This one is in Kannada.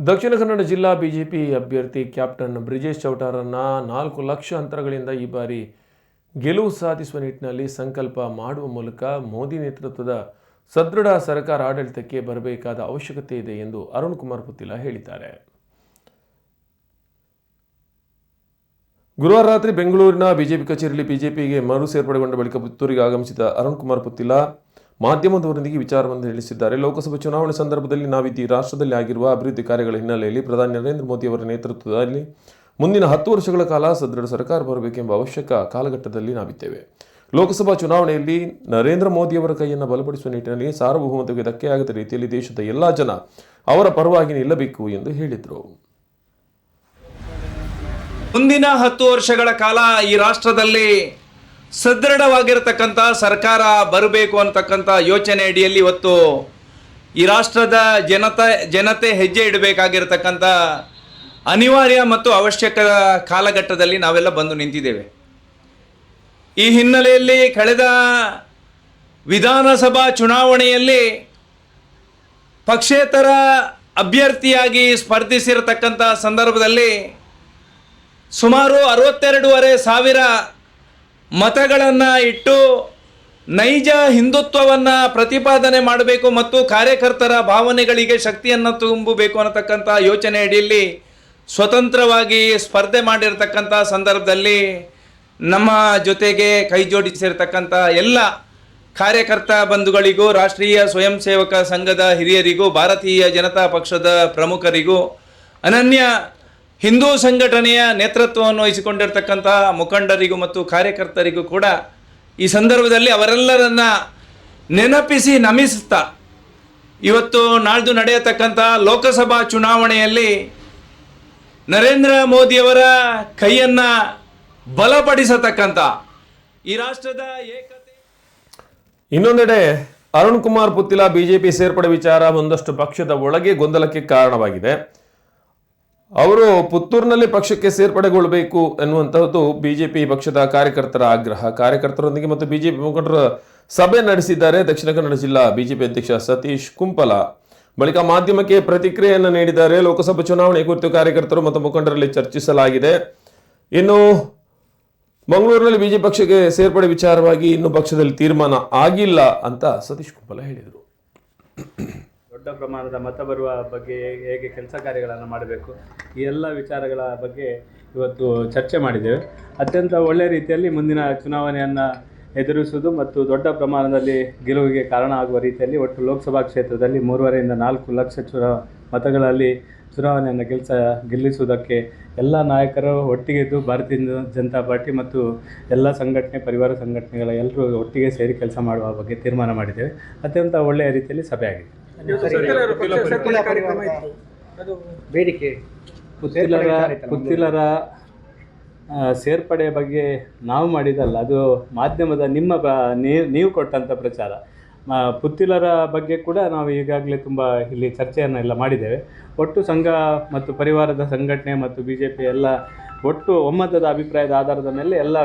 ದಕ್ಷಿಣ ಕನ್ನಡ ಜಿಲ್ಲಾ ಬಿಜೆಪಿ ಅಭ್ಯರ್ಥಿ ಕ್ಯಾಪ್ಟನ್ ಬ್ರಿಜೇಶ್ ಚೌಟಾರನ್ನ ನಾಲ್ಕು ಲಕ್ಷ ಅಂತರಗಳಿಂದ ಈ ಬಾರಿ ಗೆಲುವು ಸಾಧಿಸುವ ನಿಟ್ಟಿನಲ್ಲಿ ಸಂಕಲ್ಪ ಮಾಡುವ ಮೂಲಕ ಮೋದಿ ನೇತೃತ್ವದ ಸದೃಢ ಸರ್ಕಾರ ಆಡಳಿತಕ್ಕೆ ಬರಬೇಕಾದ ಅವಶ್ಯಕತೆ ಇದೆ ಎಂದು ಅರುಣ್ ಕುಮಾರ್ ಪುತ್ತಿಲ ಹೇಳಿದ್ದಾರೆ. ಗುರುವಾರ ರಾತ್ರಿ ಬೆಂಗಳೂರಿನ ಬಿಜೆಪಿ ಕಚೇರಿಯಲ್ಲಿ ಬಿಜೆಪಿಗೆ ಮರು ಸೇರ್ಪಡೆಗೊಂಡ ಬಳಿಕ ಪುತ್ತೂರಿಗೆ ಆಗಮಿಸಿದ ಅರುಣ್ ಕುಮಾರ್ ಪುತ್ತಿಲ ಮಾಧ್ಯಮದವರೊಂದಿಗೆ ವಿಚಾರವನ್ನು ತಿಳಿಸಿದ್ದಾರೆ ಲೋಕಸಭೆ ಚುನಾವಣೆ ಸಂದರ್ಭದಲ್ಲಿ ನಾವಿದ್ದೀ ರಾಷ್ಟ್ರದಲ್ಲಿ ಆಗಿರುವ ಅಭಿವೃದ್ಧಿ ಕಾರ್ಯಗಳ ಹಿನ್ನೆಲೆಯಲ್ಲಿ ಪ್ರಧಾನಿ ನರೇಂದ್ರ ಮೋದಿ ಅವರ ನೇತೃತ್ವದಲ್ಲಿ ಮುಂದಿನ ಹತ್ತು ವರ್ಷಗಳ ಕಾಲ ಸದೃಢ ಸರ್ಕಾರ ಬರಬೇಕೆಂಬ ಅವಶ್ಯಕ ಕಾಲಘಟ್ಟದಲ್ಲಿ ನಾವಿದ್ದೇವೆ. ಲೋಕಸಭಾ ಚುನಾವಣೆಯಲ್ಲಿ ನರೇಂದ್ರ ಮೋದಿಯವರ ಕೈಯನ್ನು ಬಲಪಡಿಸುವ ನಿಟ್ಟಿನಲ್ಲಿ ಸಾರ್ವಭೌಮತೆಗೆ ಧಕ್ಕೆಯಾಗದ ರೀತಿಯಲ್ಲಿ ದೇಶದ ಎಲ್ಲಾ ಜನ ಅವರ ಪರವಾಗಿ ನಿಲ್ಲಬೇಕು ಎಂದು ಹೇಳಿದರು. ಮುಂದಿನ ಹತ್ತು ವರ್ಷಗಳ ಕಾಲ ಈ ರಾಷ್ಟ್ರದಲ್ಲಿ ಸದೃಢವಾಗಿರತಕ್ಕಂಥ ಸರ್ಕಾರ ಬರಬೇಕು ಅಂತಕ್ಕಂಥ ಯೋಚನೆ ಅಡಿಯಲ್ಲಿ ಇವತ್ತು ಈ ರಾಷ್ಟ್ರದ ಜನತೆ ಜನತೆ ಹೆಜ್ಜೆ ಇಡಬೇಕಾಗಿರ್ತಕ್ಕಂಥ ಅನಿವಾರ್ಯ ಮತ್ತು ಅವಶ್ಯಕ ಕಾಲಘಟ್ಟದಲ್ಲಿ ನಾವೆಲ್ಲ ಬಂದು ನಿಂತಿದ್ದೇವೆ. ಈ ಹಿನ್ನೆಲೆಯಲ್ಲಿ ಕಳೆದ ವಿಧಾನಸಭಾ ಚುನಾವಣೆಯಲ್ಲಿ ಪಕ್ಷೇತರ ಅಭ್ಯರ್ಥಿಯಾಗಿ ಸ್ಪರ್ಧಿಸಿರತಕ್ಕಂಥ ಸಂದರ್ಭದಲ್ಲಿ ಸುಮಾರು ಅರವತ್ತೆರಡೂವರೆ ಸಾವಿರ ಮತಗಳನ್ನು ಇಟ್ಟು ನೈಜ ಹಿಂದುತ್ವವನ್ನು ಪ್ರತಿಪಾದನೆ ಮಾಡಬೇಕು ಮತ್ತು ಕಾರ್ಯಕರ್ತರ ಭಾವನೆಗಳಿಗೆ ಶಕ್ತಿಯನ್ನು ತುಂಬಬೇಕು ಅನ್ನತಕ್ಕಂಥ ಯೋಚನೆ ಅಡಿಯಲ್ಲಿ ಸ್ವತಂತ್ರವಾಗಿ ಸ್ಪರ್ಧೆ ಮಾಡಿರ್ತಕ್ಕಂಥ ಸಂದರ್ಭದಲ್ಲಿ ನಮ್ಮ ಜೊತೆಗೆ ಕೈ ಜೋಡಿಸಿರ್ತಕ್ಕಂಥ ಎಲ್ಲ ಕಾರ್ಯಕರ್ತ ಬಂಧುಗಳಿಗೂ, ರಾಷ್ಟ್ರೀಯ ಸ್ವಯಂ ಸೇವಕ ಸಂಘದ ಹಿರಿಯರಿಗೂ, ಭಾರತೀಯ ಜನತಾ ಪಕ್ಷದ ಪ್ರಮುಖರಿಗೂ, ಅನನ್ಯ ಹಿಂದೂ ಸಂಘಟನೆಯ ನೇತೃತ್ವವನ್ನು ವಹಿಸಿಕೊಂಡಿರ್ತಕ್ಕಂಥ ಮುಖಂಡರಿಗೂ ಮತ್ತು ಕಾರ್ಯಕರ್ತರಿಗೂ ಕೂಡ ಈ ಸಂದರ್ಭದಲ್ಲಿ ಅವರೆಲ್ಲರನ್ನ ನೆನಪಿಸಿ ನಮಿಸುತ್ತಾ ಇವತ್ತು ನಾಳ್ದು ನಡೆಯತಕ್ಕಂಥ ಲೋಕಸಭಾ ಚುನಾವಣೆಯಲ್ಲಿ ನರೇಂದ್ರ ಮೋದಿಯವರ ಕೈಯನ್ನು ಬಲಪಡಿಸತಕ್ಕಂಥ ಈ ರಾಷ್ಟ್ರದ ಏಕತೆ ಇನ್ನೊಂದೆಡೆ ಅರುಣ್ ಕುಮಾರ್ ಪುತ್ತಿಲ ಬಿಜೆಪಿ ಸೇರ್ಪಡೆ ವಿಚಾರ ಒಂದಷ್ಟು ಪಕ್ಷದ ಒಳಗೆ ಗೊಂದಲಕ್ಕೆ ಕಾರಣವಾಗಿದೆ. ಅವರು ಪುತ್ತೂರಿನಲ್ಲಿ ಪಕ್ಷಕ್ಕೆ ಸೇರ್ಪಡೆಗೊಳ್ಳಬೇಕು ಎನ್ನುವಂತಹದ್ದು ಬಿಜೆಪಿ ಪಕ್ಷದ ಕಾರ್ಯಕರ್ತರ ಆಗ್ರಹ. ಕಾರ್ಯಕರ್ತರೊಂದಿಗೆ ಮತ್ತು ಬಿಜೆಪಿ ಮುಖಂಡರು ಸಭೆ ನಡೆಸಿದ್ದಾರೆ. ದಕ್ಷಿಣ ಕನ್ನಡ ಜಿಲ್ಲಾ ಬಿಜೆಪಿ ಅಧ್ಯಕ್ಷ ಸತೀಶ್ ಕುಂಪಲ. ಬಳಿಕ ಮಾಧ್ಯಮಕ್ಕೆ ಪ್ರತಿಕ್ರಿಯೆಯನ್ನು ನೀಡಿದ್ದಾರೆ. ಲೋಕಸಭಾ ಚುನಾವಣೆ ಕುರಿತು ಕಾರ್ಯಕರ್ತರು ಮತ್ತು ಮುಖಂಡರಲ್ಲಿ ಚರ್ಚಿಸಲಾಗಿದೆ. ಇನ್ನು ಮಂಗಳೂರಿನಲ್ಲಿ ಬಿಜೆಪಿ ಪಕ್ಷಕ್ಕೆ ಸೇರ್ಪಡೆ ವಿಚಾರವಾಗಿ ಇನ್ನು ಪಕ್ಷದಲ್ಲಿ ತೀರ್ಮಾನ ಆಗಿಲ್ಲ ಅಂತ ಸತೀಶ್ ಕುಂಪಲ ಹೇಳಿದರು. ದೊಡ್ಡ ಪ್ರಮಾಣದ ಮತ ಬರುವ ಬಗ್ಗೆ ಹೇಗೆ ಕೆಲಸ ಕಾರ್ಯಗಳನ್ನು ಮಾಡಬೇಕು? ಈ ಎಲ್ಲ ವಿಚಾರಗಳ ಬಗ್ಗೆ ಇವತ್ತು ಚರ್ಚೆ ಮಾಡಿದ್ದೇವೆ. ಅತ್ಯಂತ ಒಳ್ಳೆಯ ರೀತಿಯಲ್ಲಿ ಮುಂದಿನ ಚುನಾವಣೆಯನ್ನು ಎದುರಿಸುವುದು ಮತ್ತು ದೊಡ್ಡ ಪ್ರಮಾಣದಲ್ಲಿ ಗೆಲುವಿಗೆ ಕಾರಣ ಆಗುವ ರೀತಿಯಲ್ಲಿ ಒಟ್ಟು ಲೋಕಸಭಾ ಕ್ಷೇತ್ರದಲ್ಲಿ ಮೂರುವರೆಯಿಂದ ನಾಲ್ಕು ಲಕ್ಷ ಚುನಾ ಮತಗಳಲ್ಲಿ ಚುನಾವಣೆಯನ್ನು ಗೆಲ್ಸ ಗೆಲ್ಲಿಸುವುದಕ್ಕೆ ಎಲ್ಲ ನಾಯಕರು ಒಟ್ಟಿಗೆದ್ದು ಭಾರತೀಯ ಜನತಾ ಪಾರ್ಟಿ ಮತ್ತು ಎಲ್ಲ ಸಂಘಟನೆ ಪರಿವಾರ ಸಂಘಟನೆಗಳ ಎಲ್ಲರೂ ಒಟ್ಟಿಗೆ ಸೇರಿ ಕೆಲಸ ಮಾಡುವ ಬಗ್ಗೆ ತೀರ್ಮಾನ ಮಾಡಿದ್ದೇವೆ. ಅತ್ಯಂತ ಒಳ್ಳೆಯ ರೀತಿಯಲ್ಲಿ ಸಭೆ ಆಗಿದೆ ಬೇಡಿಕೆ. ಪುತ್ತಿಲರ ಪುತ್ತಿಲರ ಸೇರ್ಪಡೆ ಬಗ್ಗೆ ನಾವು ಮಾಡಿದಲ್ಲ ಅದು ಮಾಧ್ಯಮದ ನಿಮ್ಮ ಬ ನೀವು ನೀವು ಕೊಟ್ಟಂಥ ಪ್ರಚಾರ. ಪುತ್ತಿಲರ ಬಗ್ಗೆ ಕೂಡ ನಾವು ಈಗಾಗಲೇ ತುಂಬ ಇಲ್ಲಿ ಚರ್ಚೆಯನ್ನು ಎಲ್ಲ ಮಾಡಿದ್ದೇವೆ. ಒಟ್ಟು ಸಂಘ ಮತ್ತು ಪರಿವಾರದ ಸಂಘಟನೆ ಮತ್ತು ಬಿ ಜೆ ಪಿ ಎಲ್ಲ ಒಟ್ಟು ಒಮ್ಮತದ ಅಭಿಪ್ರಾಯದ ಆಧಾರದ ಮೇಲೆ ಎಲ್ಲ